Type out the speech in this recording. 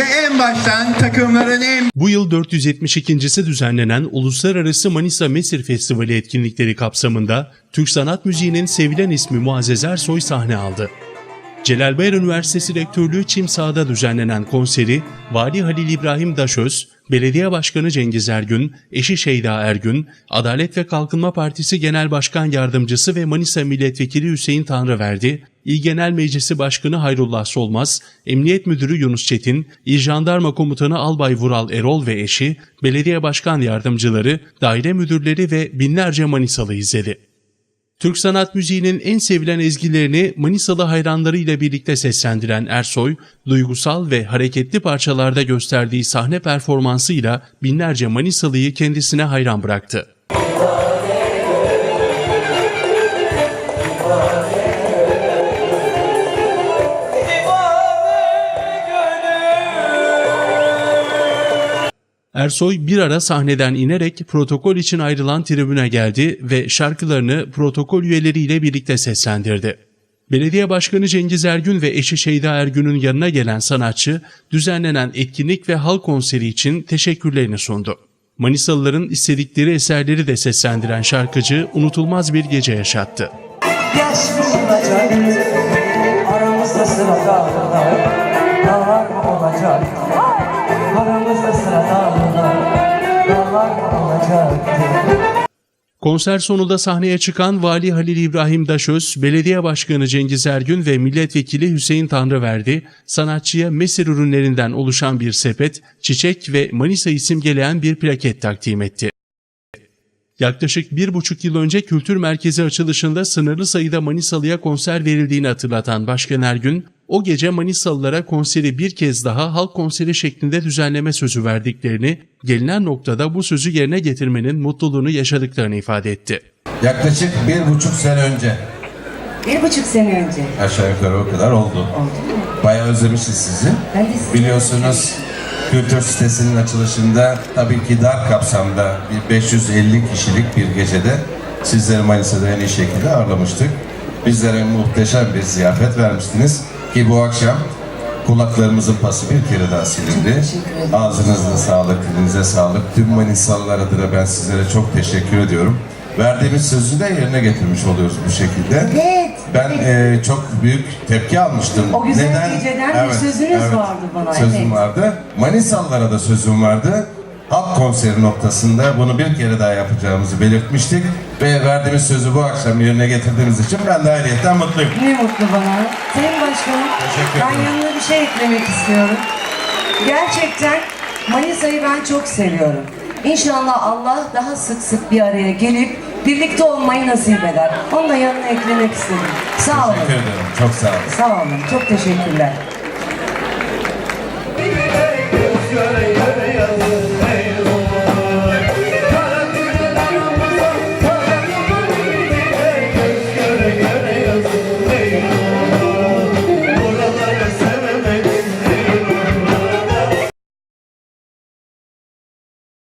ve en baştan takımların en Bu yıl 472.si düzenlenen Uluslararası Manisa Mesir Festivali etkinlikleri kapsamında Türk sanat müziğinin sevilen ismi Muazzez Ersoy sahne aldı. Celal Bayar Üniversitesi Rektörlüğü Çimsağ'da düzenlenen konseri Vali Halil İbrahim Daşöz, Belediye Başkanı Cengiz Ergün, eşi Şeyda Ergün, Adalet ve Kalkınma Partisi Genel Başkan Yardımcısı ve Manisa Milletvekili Hüseyin Tanrıverdi, İl Genel Meclisi Başkanı Hayrullah Solmaz, Emniyet Müdürü Yunus Çetin, İl Jandarma Komutanı Albay Vural Erol ve eşi, Belediye Başkan Yardımcıları, daire müdürleri ve binlerce Manisalı izledi. Türk sanat müziğinin en sevilen ezgilerini Manisalı hayranlarıyla birlikte seslendiren Ersoy, duygusal ve hareketli parçalarda gösterdiği sahne performansıyla binlerce Manisalı'yı kendisine hayran bıraktı. Ersoy bir ara sahneden inerek protokol için ayrılan tribüne geldi ve şarkılarını protokol üyeleriyle birlikte seslendirdi. Belediye Başkanı Cengiz Ergün ve eşi Şeyda Ergün'ün yanına gelen sanatçı, düzenlenen etkinlik ve halk konseri için teşekkürlerini sundu. Manisalıların istedikleri eserleri de seslendiren şarkıcı unutulmaz bir gece yaşattı. Aramızda sıra dağlar Dağlar olacak? Aramızda sıra dağlar? Konser sonunda sahneye çıkan Vali Halil İbrahim Daşöz, Belediye Başkanı Cengiz Ergün ve Milletvekili Hüseyin Tanrıverdi, sanatçıya Mesir ürünlerinden oluşan bir sepet, çiçek ve Manisa simgeleyen bir plaket takdim etti. Yaklaşık bir buçuk yıl önce kültür merkezi açılışında sınırlı sayıda Manisalı'ya konser verildiğini hatırlatan Başkan Ergün, o gece Manisalılara konseri bir kez daha halk konseri şeklinde düzenleme sözü verdiklerini, gelinen noktada bu sözü yerine getirmenin mutluluğunu yaşadıklarını ifade etti. Yaklaşık bir buçuk sene önce Bir buçuk sene önce. aşağı yukarı o kadar oldu. Oldu mu? Bayağı özlemişiz sizi. Ben de sizi Biliyorsunuz kültür sitesinin açılışında tabii ki dar kapsamda bir 550 kişilik bir gecede sizleri Manisa'da en iyi şekilde ağırlamıştık. Bizlere muhteşem bir ziyafet vermiştiniz ki bu akşam kulaklarımızın pası bir kere daha silindi. Ağzınıza sağlık, dilinize sağlık. Tüm Manisalılar adına ben sizlere çok teşekkür ediyorum. Verdiğimiz sözü de yerine getirmiş oluyoruz bu şekilde. Evet. Ben e, çok büyük tepki almıştım. O güzel geceden bir sözünüz vardı bana, Sözüm evet. vardı. Manisalılara da sözüm vardı. Halk konseri noktasında bunu bir kere daha yapacağımızı belirtmiştik. Ve verdiğimiz sözü bu akşam yerine getirdiğiniz için ben de ayrıyetten mutluyum. Ne mutlu bana. Sayın Başkanım, Teşekkür ben ederim. yanına bir şey eklemek istiyorum. Gerçekten Manisa'yı ben çok seviyorum. İnşallah Allah daha sık sık bir araya gelip birlikte olmayı nasip eder. Onu da yanına eklemek istedim. Sağ olun. Teşekkür ederim. Çok sağ olun. Sağ olun. Çok teşekkürler.